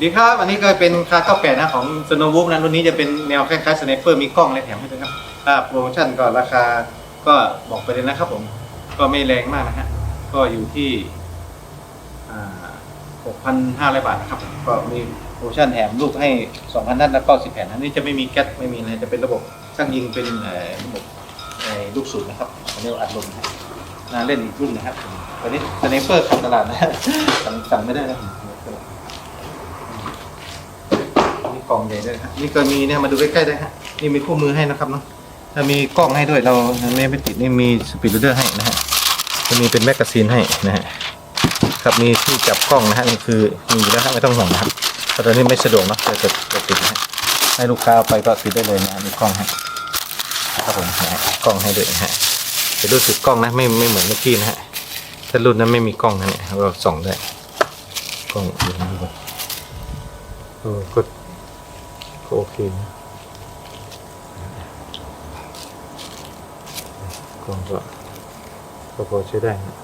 ดีครับ อันนี้ก็เป็นคาเก้าแปดนะของสโนวูฟนะรุ่นนี้จะเป็นแนวคล้ายๆสไนเปอร์มีกล้องอะแถมให้ด้วยครับถ้าโปรโมชั่นก็ราคาก็บอกไปเลยนะครับผม ก็ไม่แรงมากนะฮะ ก็อยู่ที่หกพันห้าร้อยบาทนะครับ ก็มีโปรโมชั่นแถมลูกให้สองพันนัดแล้วก็สิบแผ่นอันนี้จะไม่มีแก๊สไม่มีอะไร จะเป็นระบบช่างยิงเป็นระบบเอ่อลูกสูบนะครับอันนี้อัดลมนะน่าเล่นอีกรุ่นนะครับผมตอนนี้สไนเปอร์ขาดตลาดนะสั่งไม่ได้นะผม มี กล่องใหญ่ด้วยครับนี่ก็มีเนี่ยมาดูใกล้ๆได้ฮะนี่มีคู่มือให้นะครับเนาะถ้ามีกล้องให้ด้วยเราไม่ไม่ติดนี่มีสปีดเดอร์ให้นะฮะจะมีเป็นแมกกาซีนให้นะฮะครับมีที่จับกล้องนะฮะนี่คือมีอยู่แล้วครับไม่ต้องห่วงนะครับเพราะตอนนี้ไม่สะดวกเนาะจะจะจะติดนะฮะให้ลูกค้าเอาไปก็ติดได้เลยนะมีกล้องให้ครับผมนะฮะกล้องให้ด้วยนะฮะจะรู้สึกกล้องนะไม่ไม่เหมือนเมื่อกี้นะฮะถ้ารุ่นนั้นไม่มีกล้องนะเนี่ยเราส่องได้กล้องอยู่ตรงนี้ก่อนเออก็ก็ โอเคนะกล้องก็ก็พอใช้ได้นะ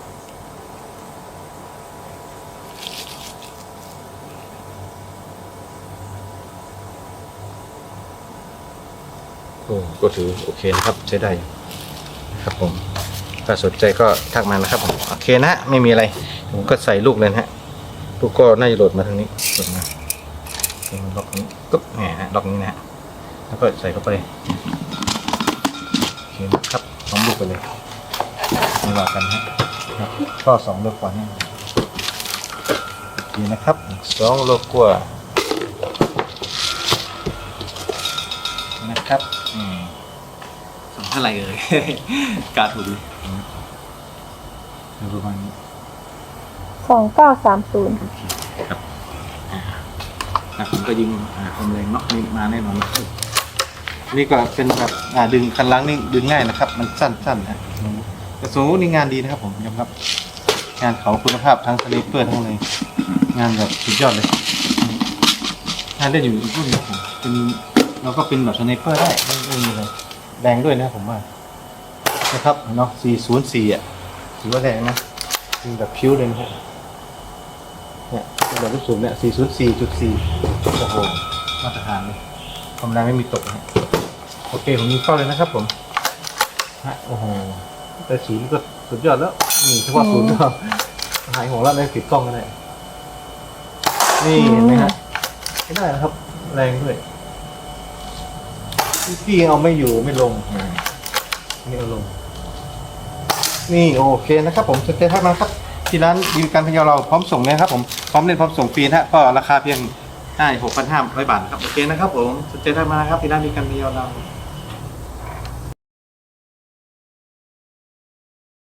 โอ้ก็ถือโอเคนะครับใช้ได้ครับผมถ้าสนใจก็ทักมานะครับผมโอเคนะ ไม่มีอะไร ผมก็ใส่ลูกเลยนะฮะลูกก็น่าจะโหลดมาทางนี้โหลดมา ล็อกนี้ปึ๊บแหมล็อกนี้นะฮะแล้วก็ใส่เข้าไปโอเคนครับสองลูกไปเลยไม่ว่ากันฮะครับก็สองลูกกว่านี่โอเคนะครับสองลูกกว่านะครับอืมสองเท่าไหร่เอ่ยกาถูกดีประมาณนี้สองเก้าสามศูนย์ โอเคครับอ่า นะผมก็ยิงความแรงเนาะนี่มาแน่นอนนี่ก็เป็นแบบดึงคันล้างนี่ดึงง่ายนะครับ มันสั้นๆนะแต่สมมตินี่งานดีนะครับผมยอมรับ งานเขาคุณภาพทั้งสลิปเปอร์ทั้งเลยงานแบบสุดยอดเลยงานได้อยู่อีกรุ่นนึงผมเป็นเราก็เป็นแบบสไนเปอร์ได้ไม่ไม่มีอะไรแรงด้วยนะผมว่านะครับเนาะ404อะถือว่าแรงนะเป็นแบบพิ้วเลยนะครับ เนี่ยระดับลูกสูบเนี่ย404.4โอ้โหมาตรฐานเลยความแรงไม่มีตกฮะโอเคผมยิงเข้าเลยนะครับผมฮะโอ้โหแต่ศูนย์ก็สุดยอดแล้วนี่เฉพาะศูนย์ก็หายหัวแล้วในติดกล้องกันเลยนี่เห็นไหมฮะไม่ได้นะครับ แรงด้วยพี่เอาไม่อยู่ไม่ลงอ่าไม่เอาลง นี่โอเคนะครับผมสนใจทักมาครับ ที่ร้านยิงการพยาเราพร้อมส่งนะครับผมพร้อมเล่นพร้อมส่งฟรีนะฮะก็ราคาเพียงห้าหกพันห้าร้อยบาทครับโอเคนะครับผมสนใจทักมานะครับที่ร้านยิงการพยาเรา